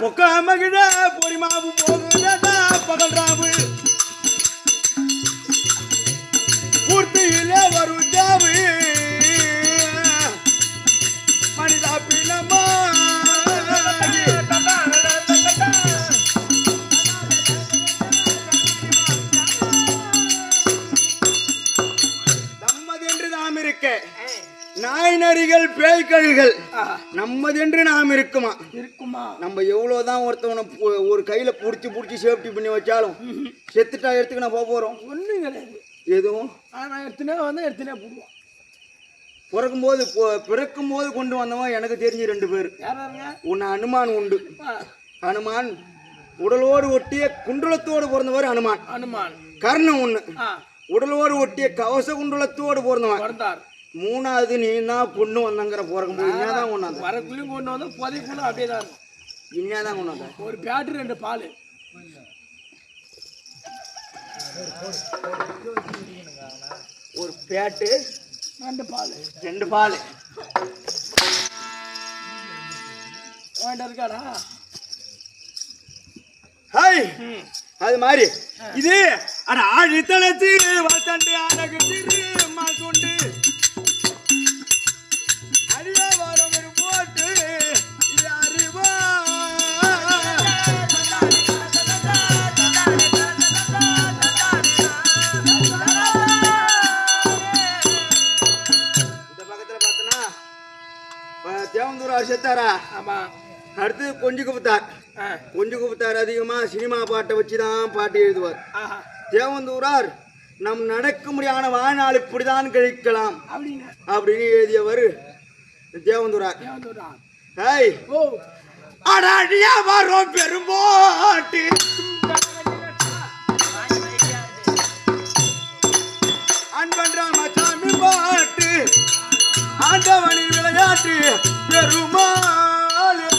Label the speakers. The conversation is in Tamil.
Speaker 1: பொக்க மகிழ பொறிமாவு போகுதடா பகல்ராவு. பூர்த்தியிலே வரும் ஜாவு மனிதா பிணமா நாய் நரிகள் பேய்கழிகள். நம்மதென்று நாம் இருக்குமா?
Speaker 2: இருக்குமா?
Speaker 1: நம்ம எவ்வளோதான் ஒருத்தவனை ஒரு கையில் பிடிச்சி பிடிச்சி சேஃப்டி பண்ணி வச்சாலும் செத்துட்டா எடுத்துக்க நான் போக போகிறோம்
Speaker 2: ஒன்றும் கிடையாது.
Speaker 1: எதுவும்?
Speaker 2: ஆனா எடுத்துனே வந்து எடுத்துனே போடுவோம்.
Speaker 1: பிறக்கும்போது பொ- பிறக்கும்போது கொண்டு வந்தவன் எனக்கு தெரிஞ்சு ரெண்டு பேர். ஒன்று அனுமான் உண்டு. அனுமான் உடலோடு ஒட்டிய குண்டலத்தோடு பிறந்தவர் அனுமான்.
Speaker 2: அனுமான்.
Speaker 1: கர்ணம் ஒன்று உடலோடு ஒட்டிய கவச குண்டலத்தோடு பிறந்தவன். மூணாவது நீ தான் பொண்ணு வந்தங்கிற பிறக்கும்போது என்னதான் கொண்டாந்த
Speaker 2: வரக்குள்ளேயும் கொண்டு வந்து புதைக்குள்ள அப்படியே தான் இருக்கும்.
Speaker 1: என்னதான் கொண்டாந்த
Speaker 2: ஒரு பேட்டரி ரெண்டு பால்.
Speaker 1: ஒரு பேட்டு
Speaker 2: ரெண்டு பால்.
Speaker 1: ரெண்டு பால்.
Speaker 2: வாங்கிட்டு இருக்காடா?
Speaker 1: ஹாய். அது மாதிரி. இது அட ஆழித்தளத்து வளர்த்தண்டு அழகு திரு மாசுண்டு தேவந்தூர் செத்தாரா
Speaker 2: ஆமா.
Speaker 1: அடுத்து கொஞ்சி குப்புத்தார்.
Speaker 2: ஆ.
Speaker 1: கொஞ்சி குப்புத்தார் அதிகமாக சினிமா பாட்டை வச்சு தான் பாட்டு எழுதுவார். தேவந்தூரார் நம் நடக்கும்படியான வாழ்நாள் இப்படிதான் கழிக்கலாம். அப்படின்னு எழுதியவர் தேவந்தூரார். ஹேய்
Speaker 2: ஓ.
Speaker 1: அடாடியா வரும் பெரும்போட்டு. அன்பன்றாம சாமி பாட்டு. ஆண்டவனின் விளையாட்டு பெருமாள்.